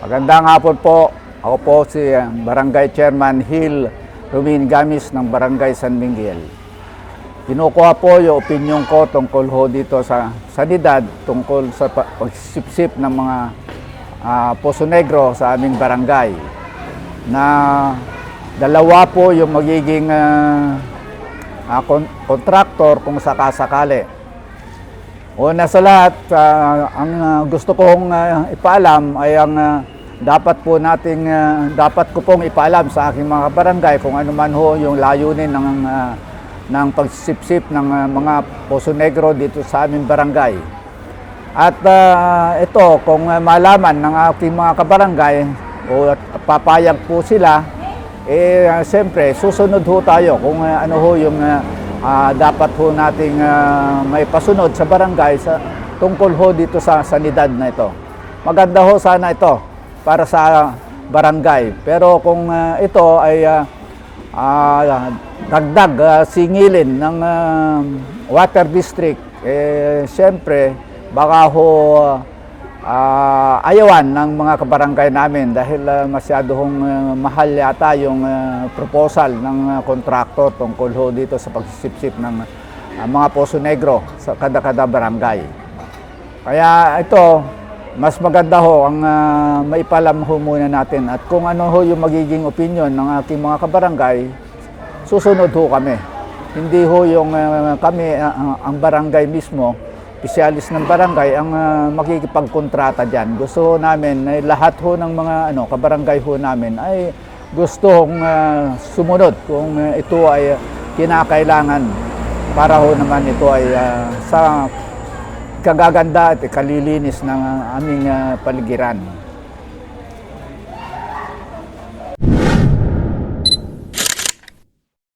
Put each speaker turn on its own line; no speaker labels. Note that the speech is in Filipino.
Magandang hapon po. Ako po si uh, Barangay Chairman Hill Rumin Gamis ng Barangay San Miguel. Kinukuha po yung opinion ko tungkol ho dito sa sanidad, tungkol sa pagsisipsip ng mga ah, Poso Negro sa aming barangay. Na dalawa po yung magiging ah, ah, kon- kontraktor kung sakasakali. Una sa lahat, ah, ang ah, gusto kong ah, ipaalam ay ang ah, dapat po nating ah, dapat ko pong ipaalam sa aking mga barangay kung ano man ho yung layunin ng ah, ng pagsisipsip ng ah, mga Poso Negro dito sa aming barangay. At ah, ito, kung ah, malaman ng aking mga kabarangay o papayag po sila, eh uh, siyempre susunod ho tayo kung ah, ano ho yung ah, ah, dapat ho nating ah, may pasunod sa barangay sa tungkol ho dito sa sanidad na ito. Maganda ho sana ito para sa barangay. Pero kung ah, ito ay ah, ah, dagdag ah, singilin ng ah, water district, eh siyempre baka ho ah, ayawan ng mga kabarangay namin dahil ah, masyado hong ah, mahal yata yung ah, proposal ng ah, kontraktor tungkol ho dito sa pagsisipsip ng ah, mga Poso Negro sa kada-kada barangay. Kaya ito, mas maganda ho ang uh, maipalam ho muna natin at kung ano ho yung magiging opinion ng ating mga kabarangay, susunod ho kami. Hindi ho yung ah, kami, ah, ang barangay mismo, pisyalis ng barangay ang uh, makikipagkontrata dyan. Gusto ho namin na lahat ho ng mga ano, kabarangay ho namin ay gusto hong ah, sumunod kung ah, ito ay kinakailangan para ho naman ito ay ah, sa kagaganda at kalilinis ng aming ah, paligiran.